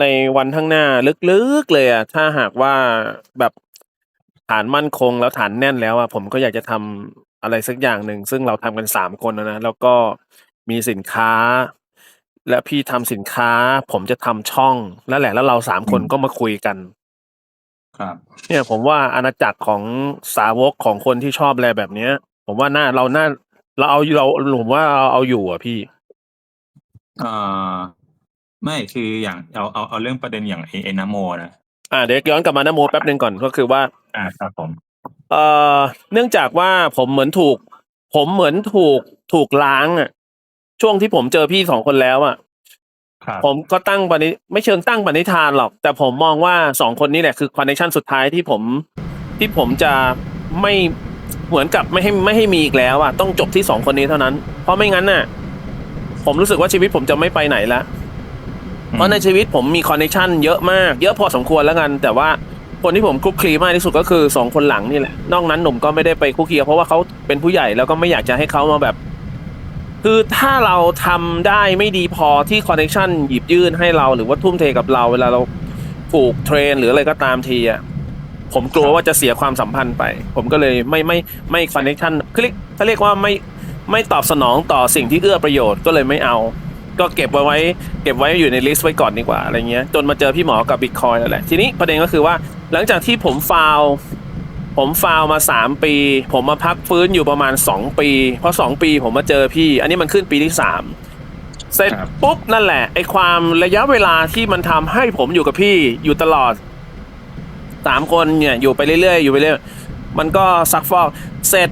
ในวันข้างหน้าลึกๆเลยอะถ้าหากว่าแบบฐานมั่นคงแล้วฐานแน่นแล้วอะผมก็อยากจะทำอะไรสักอย่างหนึ่ง ซึ่งเราทำกันสามคนนะนะแล้วก็มีสินค้า และพี่ทำสินค้า ผมจะทำช่องแล้วแหละแล้วเราสามคนอืมก็มาคุยกัน ครับ เนี่ยผมว่าอาณาจักรของสาวกของคนที่ชอบอะไรแบบเนี้ย ผมว่าน่าเราน่าเราเอาเราผมว่าเราเอาอยู่อะพี่เอ่อ ไม่คืออย่างเอาเอาเอาเรื่องประเด็นอย่างไอ้ไอ้นโมนะอ่าเดี๋ยวย้อนกลับมานะโมแป๊บหนึ่งก่อนก็คือว่า อ่าครับผมเอ่อเนื่องจากว่าผมเหมือนถูก ผมเหมือนถูกถูกล้างอะ ช่วงที่ผมเจอพี่สองคนแล้วอะครับผมก็ตั้งปณิไม่เชิงตั้งปณิธานหรอก แต่ผมมองว่าสองคนนี้แหละคือคอนเนคชันสุดท้ายที่ผม ที่ผมจะไม่เหมือนกับไม่ให้ไม่ให้มีอีกแล้วอะต้องจบที่สองคนนี้เท่านั้น เพราะไม่งั้นน่ะ ผมรู้สึกว่าชีวิตผมจะไม่ไปไหนละ เพราะในชีวิตผมมีคอนเนคชันเยอะมาก เยอะพอสมควรแล้วกัน แต่ว่าคนที่ผมคลุกคลีมากที่สุดก็คือสองคนหลังนี่แหละ นอกนั้นหนุ่มก็ไม่ได้ไปคลุกคลีเพราะว่าเขาเป็นผู้ใหญ่แล้วก็ไม่อยากจะให้เขามาแบบ คือถ้าเราทำได้ไม่ดีพอที่คอนเนคชันหยิบยื่นให้เราหรือว่าทุ่มเทกับเราเวลาเราผูกเทรนหรืออะไรก็ตามทีอะผมกลัวว่าจะเสียความสัมพันธ์ไป ผมก็เลยไม่ไม่ไม่คอนเนคชันเขาเรียกเขาเรียกว่าไม่ไม่ตอบสนองต่อสิ่งที่เอื้อประโยชน์ก็เลยไม่เอา ก็เก็บไว้ไว้ เก็บไว้อยู่ในลิสต์ไว้ก่อนดีกว่าอะไรเงี้ยจนมาเจอพี่หมอกับบิตคอยนั่นแหละทีนี้ประเด็นก็คือว่าหลังจากที่ผมฟาวผมฟาวมาสามปี ผมมาพักฟื้นอยู่ประมาณสองปี เพราะสองปีผมมาเจอพี่ อันนี้มันขึ้นปีที่สามเสร็จปุ๊บนั่นแหละไอความระยะเวลาที่มันทำให้ผมอยู่กับพี่อยู่ตลอดสามคนเนี่ยอยู่ไปเรื่อยๆอยู่ไปเรื่อยมันก็ซักฟอกเสร็จ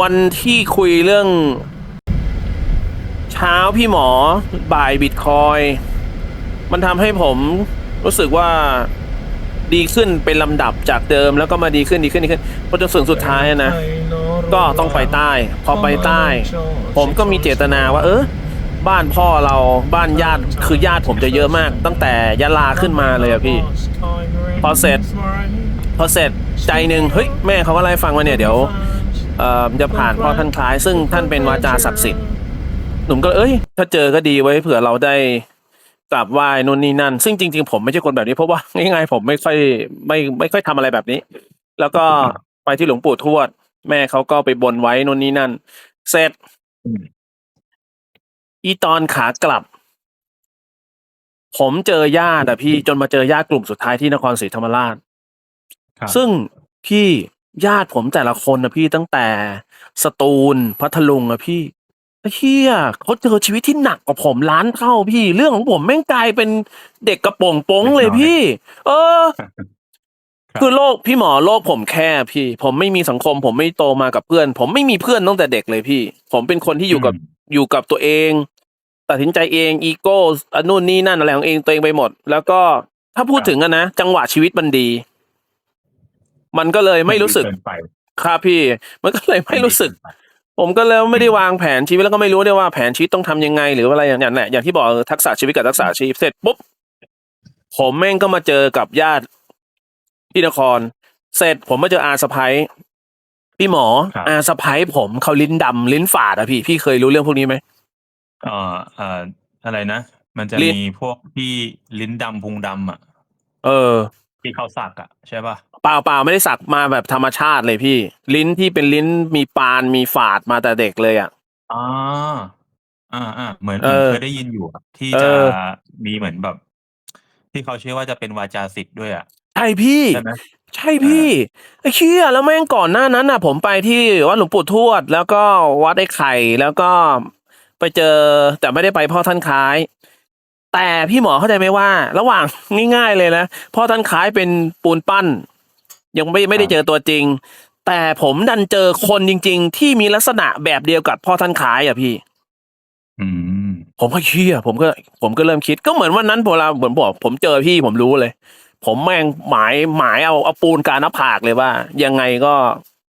วันที่คุยเรื่อง ช้าพี่หมอบ่ายบิตคอยมันทำให้ผมรู้สึกว่าดีขึ้นเป็นลำดับจากเดิมแล้วก็มาดีขึ้นดีขึ้นดีขึ้นพอจนส่วนสุดท้ายนะ ก็ต้องไปใต้ พอไปใต้ ผมก็มีเจตนาว่า เออบ้านพ่อเราบ้านญาติคือญาติผมจะเยอะมาก ตั้งแต่ยะลาขึ้นมาเลยอะพี่ พอเสร็จ พอเสร็จใจหนึ่งเฮ้ยแม่เขาก็ไล่ฟังว่าเนี่ยเดี๋ยวเออจะผ่านพ่อท่านคล้าย ซึ่งท่านเป็นวาจาศักดิ์สิทธิ์ หนุ่มก็เอ้ย ถ้าเจอก็ดีไว้เผื่อเราได้กราบไหว้นู่นนี่นั่น ซึ่งจริง ๆ ผมไม่ใช่คนแบบนี้เพราะว่าง่ายๆผมไม่ค่อยไม่ไม่ค่อยทำอะไรแบบนี้ แล้วก็ไปที่หลวงปู่ทวด แม่เขาก็ไปบนไว้นู่นนี่นั่น เสร็จอืมอีตอนขากลับ ผมเจอญาติอะพี่จนมาเจอญาติกลุ่มสุดท้ายที่นครศรีธรรมราชครับซึ่งพี่ญาติผมแต่ละคนนะพี่ตั้งแต่สตูลพัทลุงอะพี่ เฮียเขาเจอชีวิตที่หนักกว่าผมล้านเท่าพี่ เรื่องของผมแม่งกลายเป็นเด็กกระโปรงโป้งเลยพี่ เออ ครับ คือโลกพี่หมอโลกผมแค่พี่ ผมไม่มีสังคม ผมไม่โตมากับเพื่อน ผมไม่มีเพื่อนตั้งแต่เด็กเลยพี่ ผมเป็นคนที่อยู่กับอืมอยู่กับตัวเอง ตัดสินใจเองอีโก้อันนู่นนี่นั่นอะไรของเองตัวเองไปหมด แล้วก็ถ้าพูดถึงอะนะจังหวะชีวิตมันดี มันก็เลยไม่รู้สึกเกินไปครับพี่ มันก็เลยไม่รู้สึก ผมก็เลยไม่ได้วางแผนชีวิตแล้วก็ไม่รู้ด้วยว่าแผนชีวิตต้องทำยังไง หรืออะไรอย่างนั้นแหละอย่างที่บอกทักษะชีวิตกับทักษะอาชีพเสร็จปุ๊บผมแม่งก็มาเจอกับญาติที่นคร เสร็จผมมาเจออาสะพ้ยพี่หมอครับอาสะพ้ยผมเขาลิ้นดำลิ้นฝาดอะพี่พี่เคยรู้เรื่องพวกนี้ไหมเอ่อเอ่ออะไรนะมันจะลิ้นมีพวกที่ลิ้นดำพุงดำอะ เออ ที่เขาสักอะ ใช่ป่ะ เปล่าเปล่าไม่ได้สักมาแบบธรรมชาติเลยพี่ ลิ้นที่เป็นลิ้นมีปานมีฝาดมาแต่เด็กเลยอะอ๋ออ่าอ่าเหมือนเออเคยได้ยินอยู่อะที่เอจะอมีเหมือนแบบ ที่เขาเชื่อว่าจะเป็นวาจาสิทธิ์ด้วยอะใช่พี่ ใช่ไหมใช่พี่ไอ้เชี่ยแล้วแม่งก่อนหน้านั้นน่ะ ผมไปที่วัดหลวงปู่ทวด แล้วก็วัดไอ้ไข่แล้วก็ไปเจอแต่ไม่ได้ไปพ่อท่านคล้าย แต่พี่หมอเข้าใจไหมว่า ระหว่าง ง่ายๆเลยนะพ่อท่านคล้ายเป็นปูนปั้น ยังไม่ไม่ได้เจอตัวจริง แต่ผมดันเจอคนจริง ๆ ที่มีลักษณะแบบเดียวกับพ่อท่านคล้ายอะพี่อืมผมก็เชื่อ ผมก็ ผมก็เริ่มคิด ก็เหมือนวันนั้นเวลาเหมือนบอกผมเจอพี่ผมรู้เลย ผมแม่งหมายหมายเอาเอาปูนกลารหน้าผากเลยว่า ยังไงก็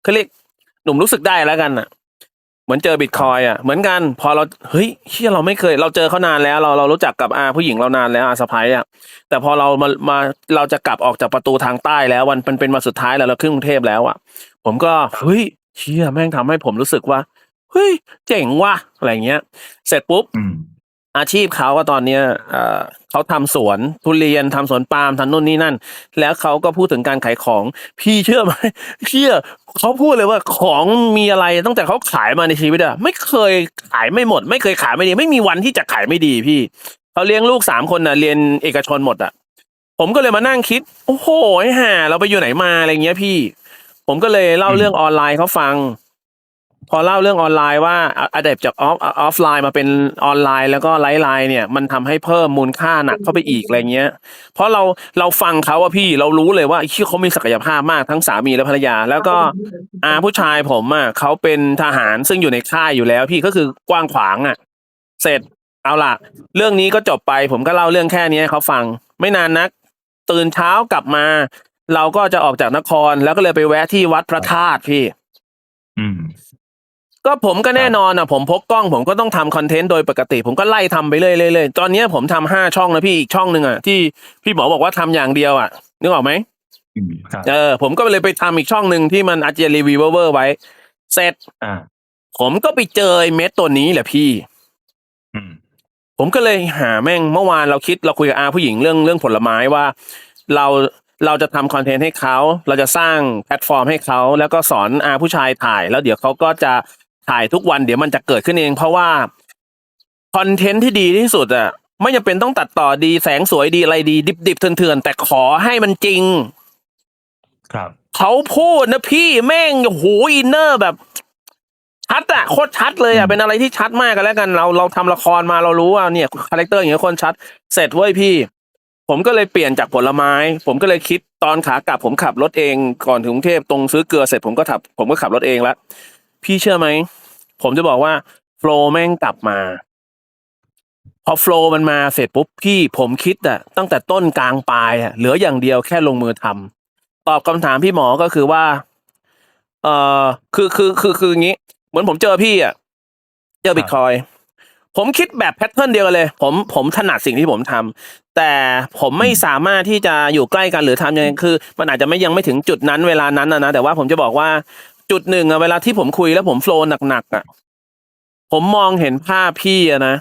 เขาเรียกหนุ่มรู้สึกได้แล้วกันอะ เหมือนเจอบิตคอยอะเหมือนกัน พอเราเฮ้ยเชื่อเราไม่เคย เราเจอเขานานแล้ว เราเรารู้จักกับอาผู้หญิงเรานานแล้วอาสะพ้ายอะแต่พอเรามามาเราจะกลับออกจากประตูทางใต้แล้ววันเป็นเป็นวันสุดท้ายแล้วเราขึ้นกรุงเทพแล้วอะ ผมก็เฮ้ยเชื่อแม่งทำให้ผมรู้สึกว่าเฮ้ยเจ๋งว่ะอะไรเงี้ย เสร็จปุ๊บอืมอาชีพเขาก็ตอนเนี้ยเอ่อเขาทำสวนทุเรียนทำสวนปาล์มทำนู่นนี่นั่น แล้วเขาก็พูดถึงการขายของ พี่เชื่อไหมเชื่อ เขาพูดเลยว่าของมีอะไรตั้งแต่เขาขายมาในชีวิตอะไม่เคยขายไม่หมด ไม่เคยขายไม่ดี ไม่มีวันที่จะขายไม่ดีพี่เขาเลี้ยงลูกสามคนน่ะเรียนเอกชนหมดอะผมก็เลยมานั่งคิด โอ้โหไอ้ห่าเราไปอยู่ไหนมาอะไรเงี้ยพี่ ผมก็เลยเล่าเรื่องออนไลน์เขาฟัง พอเล่าเรื่องออนไลน์ว่าอะเดบจากออฟออฟไลน์มาเป็นออนไลน์ แล้วก็ไลฟ์ไลน์เนี่ยมันทำให้เพิ่มมูลค่าหนักเข้าไปอีกอะไรเงี้ย เพราะเราเราฟังเขาอะพี่เรารู้เลยว่าไอ้ที่เขามีศักยภาพมากทั้งสามีและภรรยา แล้วก็อาผู้ชายผมอะเขาเป็นทหารซึ่งอยู่ในค่ายอยู่แล้วพี่ก็คือกว้างขวางอะเสร็จเอาล่ะ เรื่องนี้ก็จบไปผมก็เล่าเรื่องแค่นี้เขาฟังไม่นานนัก ตื่นเช้ากลับมา เราก็จะออกจากนครแล้วก็เลยไปแวะที่วัดพระธาตุพี่ อืม ก็ผมก็แน่นอนอะผมพกกล้องผมก็ต้องทำคอนเทนต์โดยปกติ ผมก็ไล่ทำไปเรื่อยๆตอนเนี้ยผมทำห้าช่องนะพี่อีกช่องหนึ่งอะที่พี่หมอบอกว่าทำอย่างเดียวอะนึกออกไหมอืมครับเออ ผมก็เลยไปทำอีกช่องหนึ่งที่มันอาจจะรีวิวเวอร์ไว้เสร็จอ่าผมก็ไปเจอไอ้เม็ดตัวนี้แหละพี่อืมผมก็เลยหาแม่งเมื่อวานเราคิดเราคุยกับอาผู้หญิงเรื่องเรื่องผลไม้ว่า เราเราจะทำคอนเทนต์ให้เขา เราจะสร้างแพลตฟอร์มให้เขา แล้วก็สอนอาผู้ชายถ่าย แล้วเดี๋ยวเขาก็จะ ถ่ายทุกวันเดี๋ยวมันจะเกิดขึ้นเอง เพราะว่าคอนเทนต์ที่ดีที่สุดอะไม่จำเป็นต้องตัดต่อดีแสงสวยดีอะไรดี ดิบดิบๆเถื่อนๆแต่ขอให้มันจริง ครับเขาพูดนะพี่แม่งโอ้โหอินเนอร์แบบชัดอะโคตรชัดเลยอะอืมเป็นอะไรที่ชัดมากกันแล้วกัน เราเราทำละครมาเรารู้ว่าเนี่ยคาแรคเตอร์อย่างเงี้ยคนชัด เสร็จเว้ยพี่ ผมก็เลยเปลี่ยนจากผลไม้ ผมก็เลยคิดตอนขากลับผมขับรถเองก่อนถึงกรุงเทพตรงซื้อเกลือเสร็จผมก็ขับ ผมก็ขับรถเองแล้ว พี่เชื่อไหม ผมจะบอกว่าโฟล์แม่งกลับมา พอโฟล์มันมาเสร็จปุ๊บพี่ผมคิดอะตั้งแต่ต้นกลางปลายอะเหลืออย่างเดียวแค่ลงมือทำตอบคำถามพี่หมอก็คือว่า เอ่อคือคือคือคืออย่างนี้ เหมือนผมเจอพี่อะเจอบิตคอยผมคิดแบบแพทเทิร์นเดียวกันเลย ผมผมถนัดสิ่งที่ผมทำแต่ผมไม่สามารถที่จะอยู่ใกล้กันหรือทำยังไงคือ มันอาจจะไม่ยังไม่ถึงจุดนั้นเวลานั้นนะนะแต่ว่าผมจะบอกว่า จุดหนึ่งอะเวลาที่ผมคุยแล้วผมโฟล์หนักๆอะผมมองเห็นภาพพี่อะนะ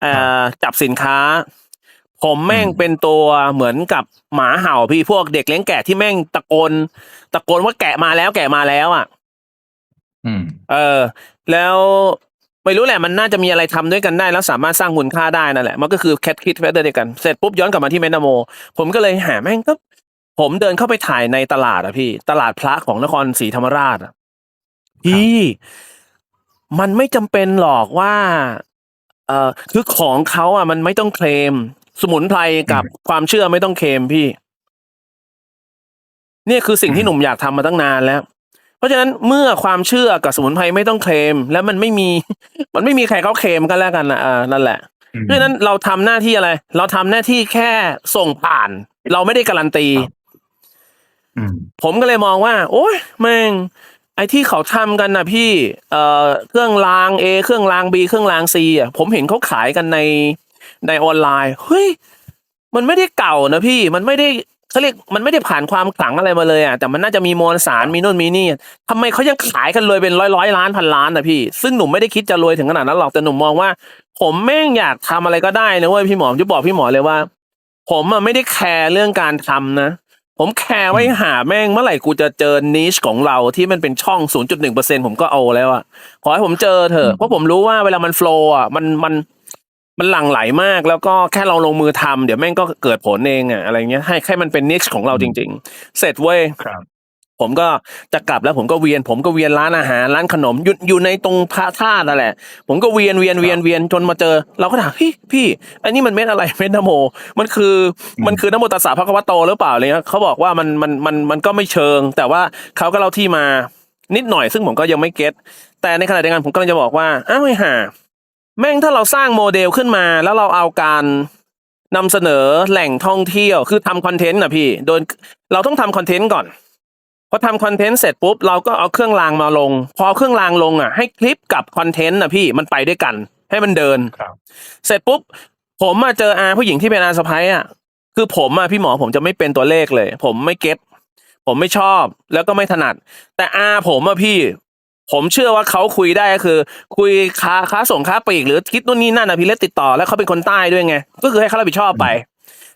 เอ่อจับสินค้า ผมแม่งอืมเป็นตัวเหมือนกับหมาเห่าพี่พวกเด็กเลี้ยงแกะที่แม่งตะโกนตะโกนว่าแกะมาแล้วแกะมาแล้วอะอืม เออ แล้วไม่รู้แหละมันน่าจะมีอะไรทำด้วยกันได้ แล้วสามารถสร้างมูลค่าได้นั่นแหละ มันก็คือแคทคิดแฟเดอร์เดียวกัน เสร็จปุ๊บย้อนกลับมาที่เมนาโม ผมก็เลยหาแม่งก็ ผมเดินเข้าไปถ่ายในตลาดอะพี่ ตลาดพระของนครศรีธรรมราชอะพี่มันไม่จำเป็นหรอกว่า เอ่อคือของเขาอะมันไม่ต้องเคลม สมุนไพรกับความเชื่อไม่ต้องเคลมพี่ เนี่ยคือสิ่งที่หนุ่มอยากทำมาตั้งนานแล้ว เพราะฉะนั้นเมื่อความเชื่อกับสมุนไพรไม่ต้องเคลม แล้วมันไม่มี มันไม่มีใครเขาเคลมกันแล้วกันนะอ่านั่นแหละอืมเพราะฉะนั้นเราทำหน้าที่อะไร เราทำหน้าที่แค่ส่งผ่าน เราไม่ได้การันตีครับอืม ผมก็เลยมองว่า โอ้ยแม่ง ไอ้ที่เขาทำกันนะพี่เอ่อเครื่องราง A เครื่องราง B เครื่องราง C อะผมเห็นเขาขายกันในในออนไลน์ เฮ้ย มันไม่ได้เก่านะพี่มันไม่ได้เขาเรียกมันไม่ได้ผ่านความขลังอะไรมาเลยอะแต่มันน่าจะมีมวลสารมีโน่นมีนี่ทำไมเขายังขายกันเลยเป็นร้อยร้อยล้านพันล้านนะพี่ ซึ่งหนุ่มไม่ได้คิดจะรวยถึงขนาดนั้นหรอกแต่หนุ่มมองว่า ผมแม่งอยากทำอะไรก็ได้นะเว้ยพี่หมอมจะบอกพี่หมอเลยว่า ผมอะไม่ได้แคร์เรื่องการทำนะ ผมแคร์ไว้หาแม่งเมื่อไหร่กูจะเจอนิชของเราที่มันเป็นช่อง 0.1%ผมก็เอาแล้วอะขอให้ผมเจอเถอะเพราะผมรู้ว่าเวลามันโฟล์อะมันมันมันหลั่งไหลมากแล้วก็แค่เราลงมือทำเดี๋ยวแม่งก็เกิดผลเองอะอะไรเงี้ยให้แค่มันเป็นนิชของเราจริง ๆ เสร็จเว้ยครับ ผมก็จะกลับแล้วผมก็เวียน ผมก็เวียนร้านอาหารร้านขนมอยู่อยู่ในตรงพระธาตุนั่นแหละ ผมก็เวียนเวียนเวียนเวียนจนมาเจอ เราก็ถามพี่พี่อันนี้มันเม็ดอะไรเม็ดนโม มันคือมันคือนโมตัสสะพระคัมภโตหรือเปล่าอะไรเงี้ยเขาบอกว่ามันมันมันมันก็ไม่เชิง แต่ว่าเขาก็เล่าที่มานิดหน่อยซึ่งผมก็ยังไม่เก็ตแต่ในขณะเดียวกันผมกำลังจะบอกว่าอ้าวไอ้ห่าแม่งถ้าเราสร้างโมเดลขึ้นมาแล้วเราเอาการนำเสนอแหล่งท่องเที่ยวคือทำคอนเทนต์นะพี่ โดยเราต้องทำคอนเทนต์ก่อน พอทำคอนเทนต์เสร็จปุ๊บเราก็เอาเครื่องรางมาลง พอเอาเครื่องรางลงอะ ให้คลิปกับคอนเทนต์นะพี่มันไปด้วยกัน ให้มันเดินครับเสร็จปุ๊บ ผมมาเจออาผู้หญิงที่เป็นอาสะพ้ายอะคือผมอะพี่หมอผมจะไม่เป็นตัวเลขเลย ผมไม่เก็ตผมไม่ชอบแล้วก็ไม่ถนัด แต่อาผมอะพี่ ผมเชื่อว่าเขาคุยได้ก็คือ คุยค้าค้าส่งค้าปลีกหรือคิดนู่นนี่นั่นอะพี่เล็กติดต่อแล้วเขาเป็นคนใต้ด้วยไงก็คือให้เขารับผิดชอบไป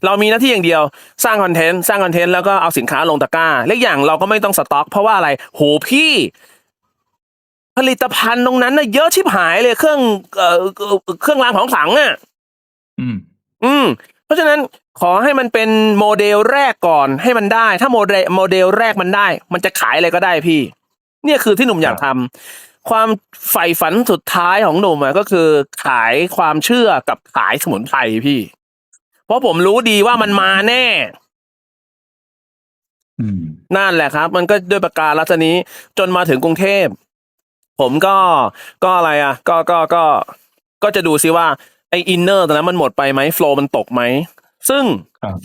เรามีหน้าที่อย่างเดียวสร้างคอนเทนต์สร้างคอนเทนต์แล้วก็เอาสินค้าลงตะกร้าและอย่างเราก็ไม่ต้องสต็อก เพราะว่าอะไรโหพี่ผลิตภัณฑ์ตรงนั้นน่ะเยอะชิบหายเลยเครื่องเอ่อเครื่องรางของขลังอะ อืม อืม เพราะฉะนั้นขอให้มันเป็นโมเดลแรกก่อนให้มันได้ ถ้าโมเดลโมเดลแรกมันได้ มันจะขายอะไรก็ได้พี่ เนี่ยคือที่หนุ่มอยากทำความใฝ่ฝันสุดท้ายของหนุ่มอะก็คือขายความเชื่อกับขายสมุนไพรพี่ เพราะผมรู้ดีว่ามันมาแน่อืมนั่นแหละครับ มันก็ด้วยประการลัษนี้จนมาถึงกรุงเทพ ผมก็ก็อะไรอะ ก็ก็ก็ก็จะดูซิว่าไออินเนอร์ตอนนั้นมันหมดไปไหมโฟล์มันตกไหม ซึ่งครับ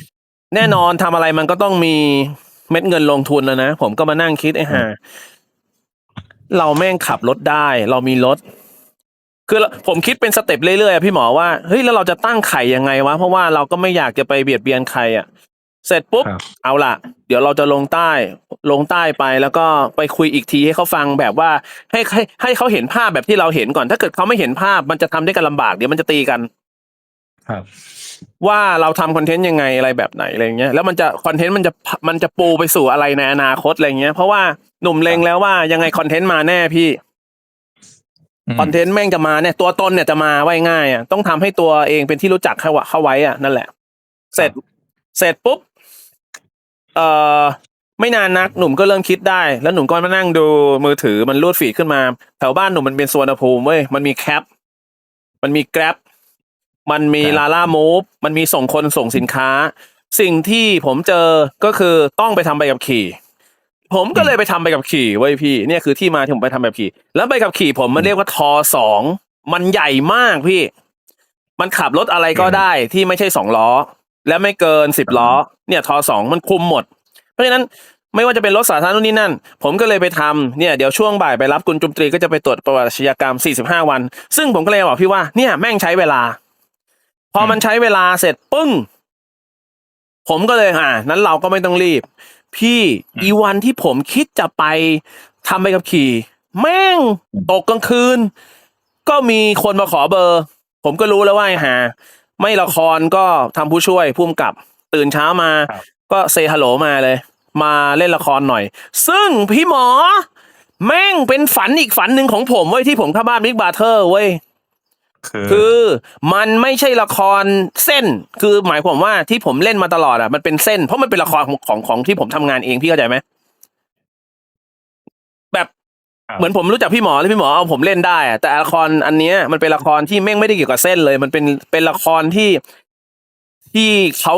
แน่นอนทำอะไรมันก็ต้องมีเม็ดเงินลงทุนแล้วนะ ผมก็มานั่งคิดไอ้ห่าเราแม่งขับรถได้ เรามีรถ คือผมคิดเป็นสเต็ปเรื่อยๆอะพี่หมอว่าเฮ้ยแล้วเราจะตั้งไข่ยังไงวะเพราะว่าเราก็ไม่อยากจะไปเบียดเบียนใครอะเสร็จปุ๊บครับ เอาล่ะ เดี๋ยวเราจะลงใต้ลงใต้ไปแล้วก็ไปคุยอีกทีให้เขาฟังแบบว่าให้ให้ให้เขาเห็นภาพแบบที่เราเห็นก่อน ถ้าเกิดเขาไม่เห็นภาพมันจะทำได้กันลำบากเดี๋ยวมันจะตีกัน ครับ ว่าเราทำคอนเทนต์ยังไงอะไรแบบไหนอะไรเงี้ยแล้วมันจะคอนเทนต์มันจะมันจะปูไปสู่อะไรในอนาคตอะไรเงี้ยเพราะว่าหนุ่มเลงแล้วว่ายังไงคอนเทนต์มาแน่พี่อืม คอนเทนต์แม่งจะมาเนี่ยตัวตนเนี่ยจะมาไว้ง่ายอะต้องทำให้ตัวเองเป็นที่รู้จักเข้าเข้าไว้อะนั่นแหละ เสร็จเสร็จปุ๊บเอ่อไม่นานนักหนุ่มก็เริ่มคิดได้ แล้วหนุ่มก็มานั่งดูมือถือมันรูดฟีดขึ้นมา แถวบ้านหนุ่มมันเป็นสวนภูมิเว้ยมันมีแคป มันมีแกร็บมันมีลาล่ามูฟมันมีส่งคนส่งสินค้า สิ่งที่ผมเจอก็คือต้องไปทำใบขับขี่ ผมก็เลยไปทำใบขับขี่ไว้พี่เนี่ยคือที่มาที่ผมไปทำใบบขี่ แล้วใบขับขี่ผมมันเรียกว่าทอสองมันใหญ่มากพี่ มันขับรถอะไรก็ได้ที่ไม่ใช่สองล้อ และไม่เกินสิบล้อ เนี่ยทอสองมันคุมหมด เพราะฉะนั้นไม่ว่าจะเป็นรถสาธารณะนู่นนี่นั่น ผมก็เลยไปทำเนี่ยเดี๋ยวช่วงบ่ายไปรับคุณจุมตรีก็จะไปตรวจประวัติอาชญากรรม 45 วัน ซึ่งผมก็เลยบอกพี่ว่าเนี่ยแม่งใช้เวลา พอมันใช้เวลาเสร็จปึ้ง ผมก็เลยอ่านั้นเราก็ไม่ต้องรีบ พี่อีวันที่ผมคิดจะไปทำใบขับขี่ แม่งตกกลางคืน ก็มีคนมาขอเบอร์ ผมก็รู้แล้วว่าไอ้หา ไม่ละครก็ทำผู้ช่วยพุ่มกับ ตื่นเช้ามาครับก็เซฮัลโหลมาเลย มาเล่นละครหน่อย ซึ่งพี่หมอ แม่งเป็นฝันอีกฝันหนึ่งของผมเว้ยที่ผมเข้าบ้านบิ๊กบาเทอร์เว้ย คือคือมันไม่ใช่ละครเส้น คือหมายความว่าที่ผมเล่นมาตลอดอะมันเป็นเส้น เพราะมันเป็นละครของของของที่ผมทำงานเองพี่เข้าใจไหมแบบครับเหมือนผมรู้จักพี่หมอแล้วพี่หมอเอาผมเล่นได้อะแต่ละครอันเนี้ยมันเป็นละครที่แม่งไม่ได้เกี่ยวกับเส้นเลย มันเป็นเป็นละครที่ที่เขา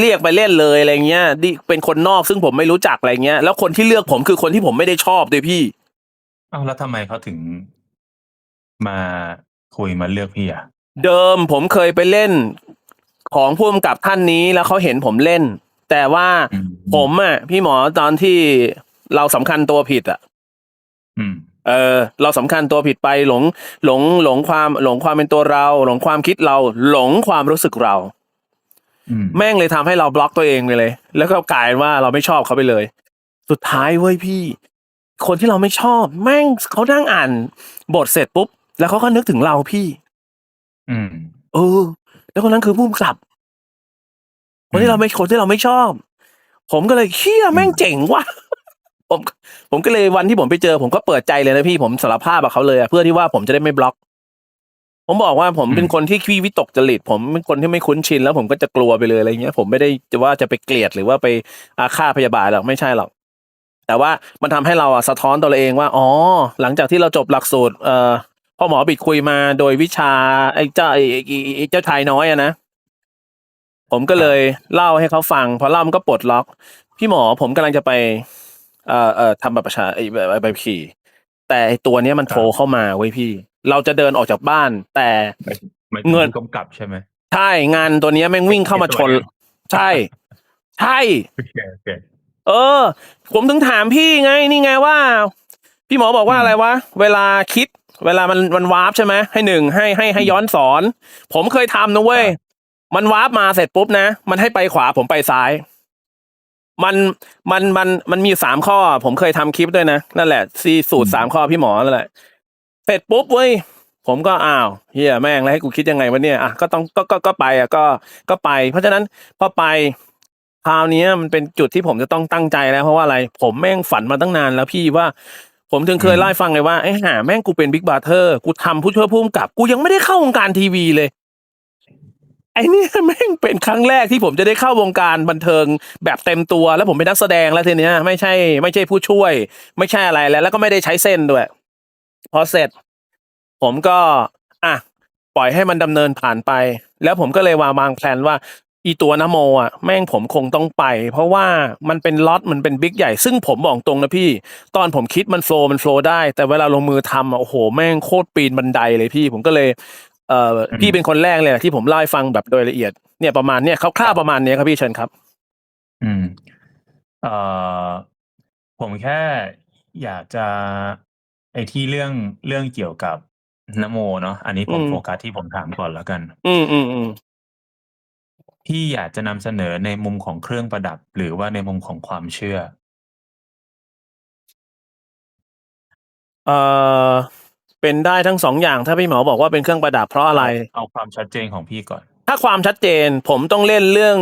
เรียกไปเล่นเลยอะไรเงี้ยดิเป็นคนนอกซึ่งผมไม่รู้จักอะไรเงี้ย แล้วคนที่เลือกผมคือคนที่ผมไม่ได้ชอบด้วยพี่ เอ้าแล้วทำไมเขาถึงมา คุยมาเลือกพี่อะเดิมผมเคยไปเล่นของพ่วงกับท่านนี้แล้วเขาเห็นผมเล่น แต่ว่าอืมผมอะพี่หมอตอนที่เราสำคัญตัวผิดอะอืมเออ เราสำคัญตัวผิดไปหลง หลงหลงความหลงความเป็นตัวเรา หลงความคิดเรา หลงความรู้สึกเราอืมแม่งเลยทำให้เราบล็อกตัวเองไปเลย แล้วก็กลายเป็นว่าเราไม่ชอบเขาไปเลย สุดท้ายเว้ยพี่ คนที่เราไม่ชอบ แม่งเขานั่งอ่านบทเสร็จปุ๊บ แล้วเขาก็นึกถึงเราพี่ อืม เออ แล้วคนนั้นคือผู้กำกับคนที่เราไม่คนที่เราไม่ชอบ ผมก็เลยเชี่ยแม่งเจ๋งว่ะผมผมก็เลยวันที่ผมไปเจอ ผมก็เปิดใจเลยนะพี่ผมสารภาพกับเขาเลยอะเพื่อที่ว่าผมจะได้ไม่บล็อก ผมบอกว่าผมเป็นคนที่ขี้วิตกจริต ผมเป็นคนที่ไม่คุ้นชิน แล้วผมก็จะกลัวไปเลยอะไรเงี้ยผมไม่ได้จะว่าจะไปเกลียดหรือว่าไปอาฆาตพยาบาทหรอกไม่ใช่หรอกแต่ว่ามันทำให้เราอะสะท้อนตัวเราเองว่า อ๋อ หลังจากที่เราจบหลักสูตรเอ่อ พ่อหมอบิดคุยมาโดยวิชา ไอ้เจ้าไอ้ไอ้ไอ้ไอ้เจ้าชายน้อยอะนะ ผมก็เลยเล่าให้เขาฟัง พอเล่ามันก็ปลดล็อก พี่หมอผมกำลังจะไป เอ่อเอ่อทำบัตรประชาไอ้ใบใบขับขี่ แต่ไอ้ตัวเนี้ยมันโทรเข้ามาเว้ยพี่ เราจะเดินออกจากบ้าน แต่ไม่เงิน กำกับใช่ไหมใช่งานตัวเนี้ยแม่งวิ่งเข้ามาชน ใช่ ใช่ โอเคโอเค เออ ผมถึงถามพี่ไง นี่ไงว่า พี่หมอบอกว่าอืม อะไรวะ เวลาคิด เวลามันมันวาร์ปใช่ไหมให้หนึ่งให้ให้ให้ย้อนสอน ผมเคยทำนะเว้ย มันวาร์ปมาเสร็จปุ๊บนะ มันให้ไปขวาผมไปซ้าย มันมันมันมันมีสามข้อ ผมเคยทำคลิปด้วยนะ นั่นแหละซีสูตรสามข้อพี่หมอนั่นแหละเสร็จปุ๊บเว้ยผมก็อ้าวเฮียแม่งแล้วให้กูคิดยังไงวะเนี่ยอะก็ต้องก็ก็ก็ไปอะก็ก็ไป เพราะฉะนั้นพอไปคราวเนี้ยมันเป็นจุดที่ผมจะต้องตั้งใจแล้วเพราะว่าอะไร ผมแม่งฝันมาตั้งนานแล้วพี่ว่า ผมถึงเคยอืมเล่าให้ฟังเลยว่าไอ้ห่าแม่งกูเป็นบิ๊กบาเทอร์กูทำผู้ช่วยผู้กำกับ กูยังไม่ได้เข้าวงการทีวีเลย ไอ้เนี่ยแม่งเป็นครั้งแรกที่ผมจะได้เข้าวงการบันเทิงแบบเต็มตัว แล้วผมเป็นนักแสดงแล้วทีเนี้ยไม่ใช่ ไม่ใช่ผู้ช่วย ไม่ใช่อะไรแล้ว แล้วก็ไม่ได้ใช้เส้นด้วย พอเสร็จ ผมก็ อะปล่อยให้มันดำเนินผ่านไป แล้วผมก็เลยวางวางแผนว่า อีตัวนโมอะแม่งผมคงต้องไป เพราะว่ามันเป็นล็อตมันเป็นบิ๊กใหญ่ ซึ่งผมบอกตรงนะพี่ ตอนผมคิดมันโฟล์มันโฟล์ได้ แต่เวลาลงมือทำอะโอ้โห แม่งโคตรปีนบันไดเลยพี่ ผมก็เลยเอ่ออมพี่เป็นคนแรกเลยที่ผมเล่าให้ฟังแบบโดยละเอียด เนี่ยประมาณเนี่ยคร่าวๆประมาณเนี้ยครับพี่เชิญครับ อืมเอ่อผมแค่อยากจะไอ้ที่เรื่องเรื่องเกี่ยวกับนโมเนาะอันนี้ผมอืมโฟกัสที่ผมถามก่อนแล้วกัน อืมอืมอืม พี่อยากจะนำเสนอในมุมของเครื่องประดับ หรือว่าในมุมของความเชื่อ เอ่อ เป็นได้ทั้งสองอย่าง ถ้าพี่หมอบอกว่าเป็นเครื่องประดับ เพราะอะไรเอาเอาความชัดเจนของพี่ก่อน ถ้าความชัดเจน ผมต้องเล่นเรื่อง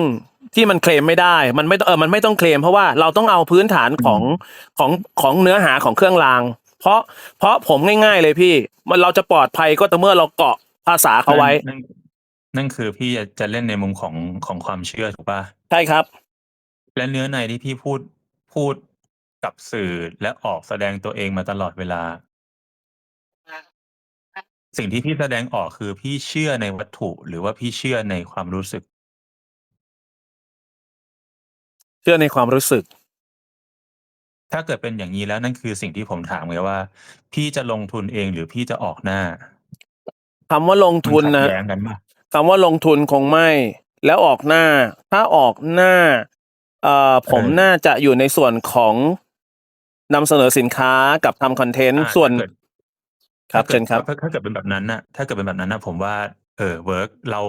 ที่มันเคลมไม่ได้ มันไม่ต้องเออมันไม่ต้องเคลม เพราะว่าเราต้องเอาพื้นฐานของของ ของเนื้อหาของเครื่องราง เพราะ เพราะผมง่าย ๆ เลยพี่ มัน เราจะปลอดภัยก็ต่อเมื่อเราเกาะภาษาเขาไว้นั่นนั่ นนั่นคือพี่จะจะเล่นในมุมของของความเชื่อถูกปะใช่ครับ และเนื้อในที่พี่พูดพูดกับสื่อและออกแสดงตัวเองมาตลอดเวลา สิ่งที่พี่แสดงออกคือพี่เชื่อในวัตถุ หรือว่าพี่เชื่อในความรู้สึก เชื่อในความรู้สึก ถ้าเกิดเป็นอย่างนี้แล้วนั่นคือสิ่งที่ผมถามไงว่า พี่จะลงทุนเองหรือพี่จะออกหน้าคำว่าลงมัทุนขัดนะแย้งกันปะ คำว่าลงทุนคงไม่ แล้วออกหน้า ถ้าออกหน้าเอ่อผมน่าจะอยู่ในส่วนของนำเสนอสินค้ากับทำคอนเทนต์อ่าส่วนถ้าเกิดครับถ้าเชิญครับกิดถ้าถ้าเกิดเป็นแบบนั้นน่ะ ถ้าเกิดเป็นแบบนั้นนะผมว่าเออเวิร์กเรา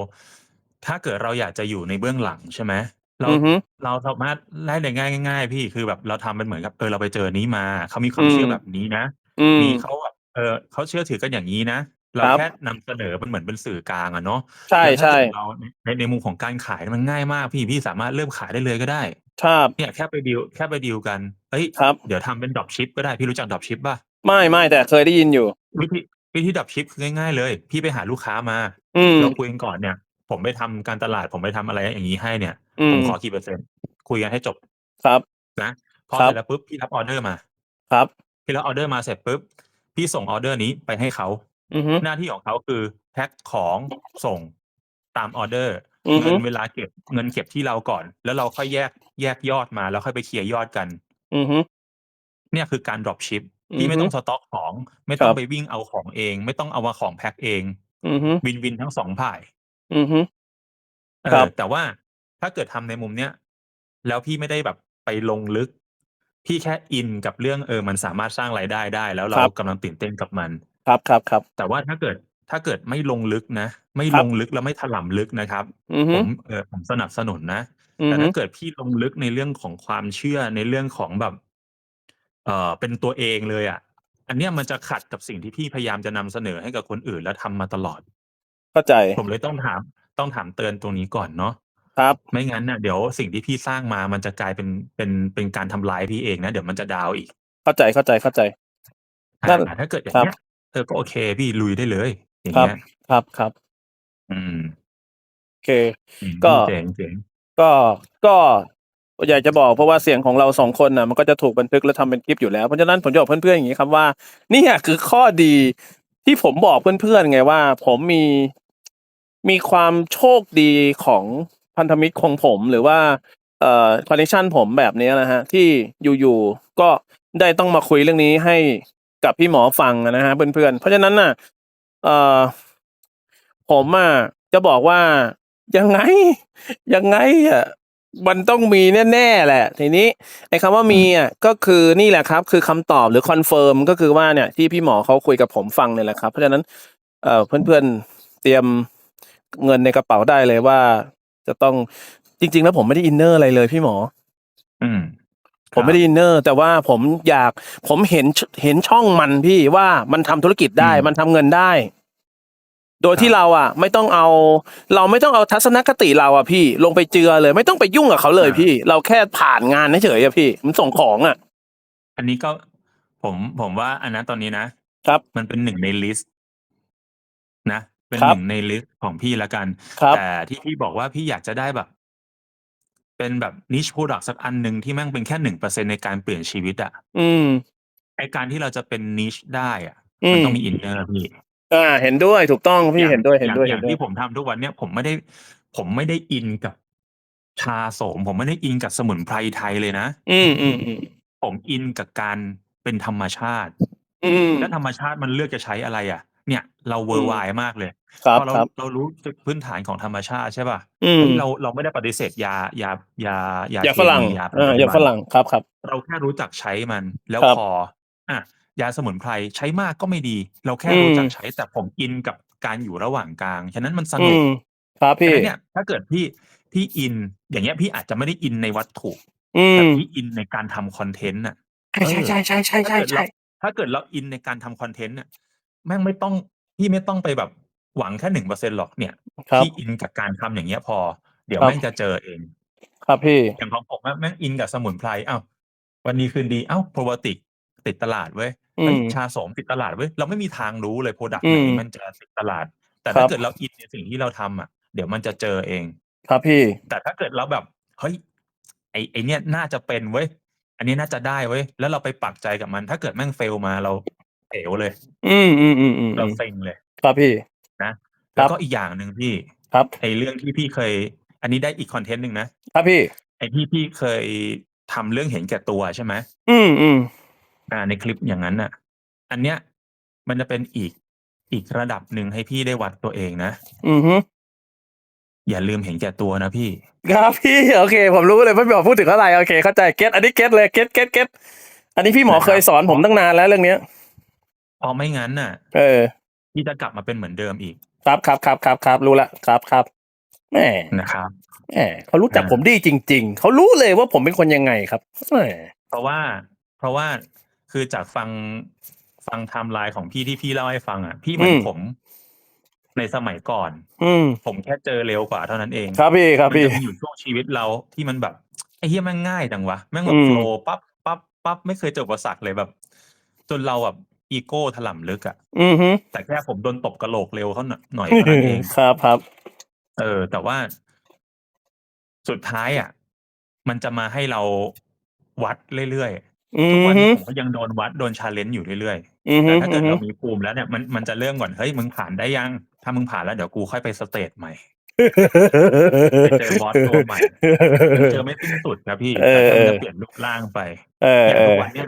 ถ้าเกิดเราอยากจะอยู่ในเบื้องหลังใช่ไหมเราอือฮึเราสามารถไล่เลยง่ายง่ายๆพี่คือแบบเราทำเป็นเหมือนกับเออเราไปเจอนี้มาเขามีความอืมเชื่อแบบนี้นะอืมมีเขาแบบเออเขาเชื่อถือกันอย่างนี้นะ เราครับ แค่นำเสนอเป็นเหมือนเป็นสื่อกลางอะเนาะใช่แล้วถ้าใช่ เกิดเราในในมุมของการขายมันง่ายมากพี่พี่สามารถเริ่มขายได้เลยก็ได้ ครับเนี่ยแค่ไปดีลแค่ไปดีลกันเอ้ยครับ เดี๋ยวทำเป็นดรอปชิปก็ได้พี่รู้จักดรอปชิปป่ะ ไม่ไม่แต่เคยได้ยินอยู่ วิธีวิธีดรอปชิปคือง่ายๆเลย พี่ไปหาลูกค้ามา อืม เราคุยกันก่อนเนี่ย ผมไปทำการตลาดผมไปทำอะไรอย่างนี้ให้เนี่ย อืผมมขอกี่เปอร์เซ็นต์คุยกันให้จบครับ นะพอครับเสร็จแล้วปุ๊บพี่รับออเดอร์มา ครับ พี่รับออเดอร์มาเสร็จปุ๊บพี่ส่งออเดอร์นี้ไปให้เขา อือฮึ หน้าที่ของเขาคือแพ็คของส่งตามออเดอร์อือฮึ เงินเวลาเก็บเงินเก็บที่เราก่อน แล้วเราค่อยแยกแยกยอดมา แล้วค่อยไปเคลียร์ยอดกัน อือฮึ เนี่ยคือการ drop ship อือฮึพี่ไม่ต้องสต็อกของ ไม่ต้อคงรับ ไปวิ่งเอาของเอง ไม่ต้องเอามาของแพ็คเองอือฮึวินวินทั้งสองฝ่าย อือฮึ เอครัอบ แต่ว่าถ้าเกิดทำในมุมเนี้ยแล้วพี่ไม่ได้แบบไปลงลึก พี่แค่อินกับเรื่องเออ มันสามารถสร้างรายได้ได้ แล้วเรากำลังตื่นเต้นกับมัน ครับครับครับ แต่ว่าถ้าเกิดถ้าเกิดไม่ลงลึกนะ ไม่ครัลบ งลึกแล้วไม่ถล่ำลึกนะครับ อือฮึผมเออผมสนับสนุนนะ อือแต่ฮึถ้าเกิดพี่ลงลึกในเรื่องของความเชื่อในเรื่องของแบบ เอ่อเป็นตัวเองเลยอะ อันเนี้ยมันจะขัดกับสิ่งที่พี่พยายามจะนำเสนอให้กับคนอื่นและทำมาตลอด เข้าใจผมเลยต้องถามต้องถามเตือนตรงนี้ก่อนเนาะครับ ไม่งั้นน่ะเดี๋ยวสิ่งที่พี่สร้างมามันจะกลายเป็นเป็นเป็นการทำลายพี่เองนะเดี๋ยวมันจะดาวอีกเข้าใจเข้าใจเข้าใจ อ่านั่นถ้าเกิดอย่างครับ เงี้ย เออ ก็โอเคพี่ ลุยได้เลย อย่างครับเงี้ยครับครับอืม โอเค อืม ก็ เจ๋ง เจ๋ง ก็ ก็ อยากจะบอก เพราะว่าเสียงของเราสองคนน่ะ มันก็จะถูกบันทึกและทำเป็นคลิปอยู่แล้ว เพราะฉะนั้นผมจะบอกเพื่อน ๆ อย่างนี้ครับว่านี่คือข้อดีที่ผมบอกเพื่อน ๆ ไงว่า ผมมี มีความโชคดีของพันธมิตรของผม หรือว่า เอ่อ คอนเนคชันผมแบบนี้นะฮะที่อยู่ ๆ ก็ได้ต้องมาคุยเรื่องนี้ให้ กับพี่หมอฟังนะฮะเพื่อนๆ เพราะฉะนั้นน่ะเอ่อผมอะจะบอกว่ายังไงยังไงอะมันต้องมีแน่ๆแหละ ทีนี้ไอ้คำว่ามีอะก็คือนี่แหละครับ คือคำตอบหรือคอนเฟิร์มก็คือว่าเนี่ยที่พี่หมอเขาคุยกับผมฟังเนี่ยแหละครับ เพราะฉะนั้นเอ่อเพื่อนๆเตรียมเงินในกระเป๋าได้เลยว่า จะต้องจริง ๆ แล้วผมไม่ได้อินเนอร์อะไรเลยพี่หมอ อืม ผมไม่ได้อินเนอร์ แต่ว่าผมอยากผมเห็นเห็นช่องมันพี่ว่ามันทำธุรกิจได้มันทำเงินได้ โดยที่เราอะ ไม่ต้องเอา เราไม่ต้องเอาทัศนคติเราอะพี่ ลงไปเจือเลย ไม่ต้องไปยุ่งกับเขาเลยพี่ เราแค่ผ่านงานเฉยๆอะพี่ มันส่งของอะ อันนี้ก็ผมผมว่าอันนั้นตอนนี้นะครับมันเป็นหนึ่งในลิสต์นะเป็นครัหบนึ่งในลิสต์ของพี่ละกันครับแต่ที่พี่บอกว่าพี่อยากจะได้แบบ เป็นแบบนิช product สักอันหนึ่งที่แม่งเป็นแค่หนึ่งเปอร์เซ็นในการเปลี่ยนชีวิตอะอืมไอการที่เราจะเป็นนิชได้อะอืมมันต้องมีอินเนอร์พี่อ่าเห็นด้วยถูกต้องพี่อย่างเห็นด้วยเห็นด้วยอเห็ย่านงด้วยที่ผมทำทุกวันเนี้ยผมไม่ได้ผมไม่ได้อินกับชาโสม ผมไม่ได้อินกับสมุนไพรไทยเลยนะอืมอืมอืมผมอินกับการเป็นธรรมชาติ อืมและธรรมชาติมันเลือกจะใช้อะไรอะ เนี่ยเราเวอร์ไวมากเลย ครับพอเราครับ เรารู้พื้นฐานของธรรมชาติใช่ป่ะอืมเฮ้ยเราเราไม่ได้ปฏิเสธยายายายาอย่าเคฝรั่งมียาอ่าอย่าฝรั่ง ครับ ครับ เราแค่รู้จักใช้มันแล้วครับพออะ ยาสมุนไพรใช้มากก็ไม่ดี เราแค่อืมรู้จักใช้แต่ผมอินกับการอยู่ระหว่างกลาง ฉะนั้นมันสอืนุกมครับฉะพี่ นั้นเนี่ยถ้าเกิดพี่พี่อินอย่างเงี้ยพี่อาจจะไม่ได้อินในวัตถุ อืแต่ม พี่อินในการทำคอนเทนต์น่ะ ใช่ใช่ใช่ใช่ใช่ใช่ถ้าเกิดเราถ้าเกิดเราอินในการทำคอนเทนต์เนี่ย แม่งไม่ต้องพี่ไม่ต้องไปแบบหวังแค่หนึ่งเปอร์เซ็นหรอกเนี่ยครับ พี่อินกับการทำอย่างเงี้ยพอ เดี๋ยวครับ แม่งจะเจอเอง ครับพี่ อย่างของผมอะแม่งอินกับสมุนไพรเอ้าวันนี้คืนดีเอ้าโปรไบโอติกติดตลาดเว้ยอืเฮ้ยม ชาโสมติดตลาดเว้ยเราไม่มีทางรู้เลยโปรดักต์อืไหนม มันจะติดตลาด แต่ครัถ้าบ เกิดเราอินในสิ่งที่เราทำอะ เดี๋ยวมันจะเจอเอง ครับพี่ แต่ถ้าเกิดเราแบบเฮ้ยไอไอเนี้ยน่าจะเป็นเว้ยอันนี้น่าจะได้เว้ยแล้วเราไปปักใจกับมัน ถ้าเกิดแม่งเฟลมาเรา เอวเลย อืมอืมอืมอืมเราเซ็งเลย ครับพี่นะครัแล้วบก็อีกอย่างหนึ่งพี่ครับไอเรื่องที่พี่เคย อันนี้ได้อีกคอนเทนต์หนึ่งนะครับพี่ไอที่พี่เคยทำเรื่องเห็นแก่ตัวใช่ไหมอืมอืมอ่าในคลิปอย่างนั้นน่ะ อันเนี้ยมันจะเป็นอีกอีกระดับหนึ่งให้พี่ได้วัดตัวเองนะอืมฮึอย่าลืมเห็นแก่ตัวนะพี่ ครับพี่ โอเค ผมรู้เลยพี่หมอพูดถึงอะไรโอเคเข้าใจเก็ตอันนี้เก็ตเลยเก็ตเก็ตเก็ตอันนี้พี่หมอนะครับเคยสอนผมตั้งนานแล้วเรื่องเนี้ย เพราะไม่งั้นน่ะ เออพี่จะกลับมาเป็นเหมือนเดิมอีก ครับครับครับครับครับรู้ละครับครับแหมนะครับแหมเขารู้จักอ่าผมดีจริง ๆ เขารู้เลยว่าผมเป็นคนยังไงครับแหมเพราะว่า เพราะว่าคือจากฟังฟังไทม์ไลน์ของพี่ที่พี่เล่าให้ฟังอะ พี่เหมือนผม ในสมัยก่อน อืมผมแค่เจอเร็วกว่าเท่านั้นเอง ครับพี่ครับมันพี่จะมีอยู่ช่วงชีวิตเราที่มันแบบไอ้เหี้ยแม่งง่ายจังวะแม่งแบอืบมโฟล์ปั๊บปั๊บปั๊บไม่เคยเจออุปสรรคเลยแบบ จนเราแบบ อีโก้ถล่ำลึกอะอืมฮึแต่แค่ผมโดนตบกระโหลกเร็วเขาหน่อยหน่อยเท่านั้นเองครับครับ เออ แต่ว่าสุดท้ายอะ มันจะมาให้เราวัดเรื่อยอืๆทุกมวันฮึนี้ผมก็ยังโดนวัดโดนชาเลนจ์อยู่เรื่อยอืมๆฮึแต่ถ้าเกิดอืมฮึเรามีภูมิแล้วเนี่ยมันมันจะเริ่มก่อนเฮ้ยมึงผ่านได้ยัง ถ้ามึงผ่านแล้วเดี๋ยวกูค่อยไปสเตจใหม่ไปเจอบอสตัวใหม่มันเจอไม่สิ้นสุดครับพี่เออแต่มันเออจะเปลี่ยนรูปร่างไปเอออย่างเอทุกอวันเนี้ย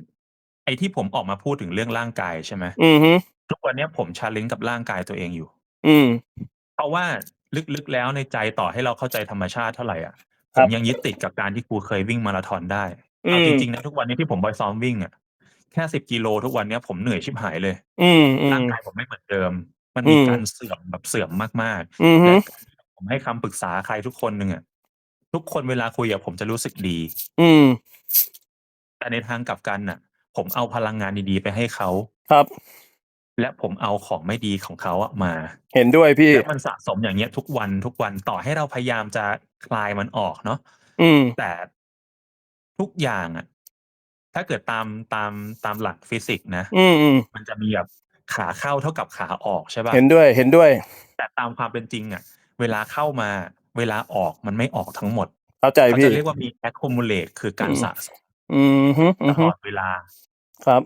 ไอ้ที่ผมออกมาพูดถึงเรื่องร่างกายใช่ไหมอืมฮึทุกวันเนี้ยผมชาเลนจ์กับร่างกายตัวเองอยู่ อืม เพราะว่าลึกๆแล้วในใจต่อให้เราเข้าใจธรรมชาติเท่าไหร่อะคผรับ มยังยึดติดกับการที่กูเคยวิ่งมาราธอนได้อืเอามจริงๆนะทุกวันนี้ที่ผมไปซ้อมวิ่งอะแค่สิบกิโลทุกวันเนี้ยผมเหนื่อยชิบหายเลย อืมอืร่างมกายผมไม่เหมือนเดิม มันมีอืมการเสื่อมแบบเสื่อมมากอืมๆฮึและการที่ผมให้คำปรึกษาใครทุกคนหนึ่งอะทุกคนเวลาคุยกับผมจะรู้สึกดี อืม แต่ในทางกลับกันน่ะ ผมเอาพลังงานดีๆไปให้เขาครับ และผมเอาของไม่ดีของเขาอะมา เห็นด้วยพี่แล้วมันสะสมอย่างเงี้ยทุกวันทุกวันต่อให้เราพยายามจะคลายมันออกเนาะอืม แต่ทุกอย่างอะถ้าเกิดตามตามตามหลักฟิสิกส์นะอืมอืมมันจะมีแบบขาเข้าเท่ากับขาออกใช่ป่ะเห็นด้วยเห็นด้วย แต่ตามความเป็นจริงอะเวลาเข้ามา เวลาออกมันไม่ออกทั้งหมดเข้าใจเขาพี่ จะเรียกว่ามี accumulate คือการอืม สะสม อืมฮึ อืตมฮึลอดเวลา ครับ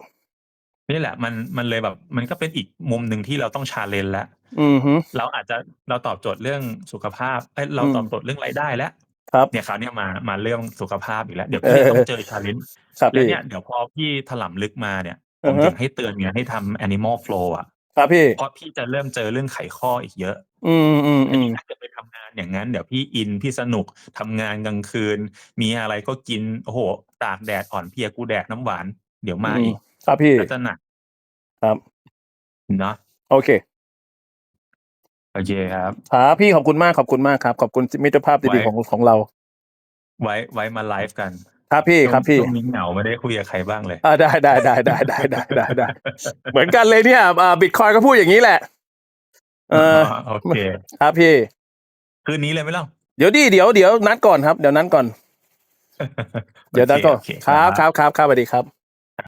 นี่แหละ มัน มันเลยแบบ มันก็เป็นอีกมุมหนึ่งที่เราต้องชาเลนจ์แล้ว อืมฮึ เราอาจจะ เราตอบโจทย์เรื่องสุขภาพ เอ้ยเราอืมตอบโจทย์เรื่องรายได้แล้ว ครับ เนี่ยคราวเนี้ยมา มาเรื่องสุขภาพอีกแล้ว เดี๋ยวเอพี่อจะต้องเจอชาเลนจ์ครับแล้วพี่เนี่ยเดี๋ยวพอพี่ถล่ำลึกมาเนี่ยผอืมอฮะถึงให้เตือนเนี่ยให้ทำ animal flow อะครับพี่ เพราะพี่จะเริ่มเจอเรื่องไขข้ออีกเยอะ อืมอืมอืมถ้าจะไปทำงานอย่างนั้น เดี๋ยวพี่อินพี่สนุกทำงานกลางคืน มีอะไรก็กิน โอ้โหตากแดดอ่อนเพียกูแดดน้ำหวาน เดี๋ยวมาอีกครับพี่ ก็จะหนัก ครับ เนาะ โอเค โอเคครับ ครับพี่ ขอบคุณมาก ขอบคุณมากครับ ขอบคุณมิตรภาพดีๆ ของ ของเรา ไว้ ไว้มาไลฟ์กัน ครับพี่ครับพี่ ช่งนี้เหงาไม่ได้คุยกับใครบ้างเลย อา ได้ได้ได้ได้ได้ได้เหมือนกันเลยเนี่ย อ่า บิตคอยก็พูดอย่างนี้แหละ เออโอเคครับพี่ คืนนี้เลยไหมล่ะเดี๋ยวดิเดี๋ยวเดี๋ยวนัดก่อนครับ เดี๋ยวนัดก่อน เดี๋ยวนัดก่อนโอเคครับโอเคครับครับครับสวัสดีครับ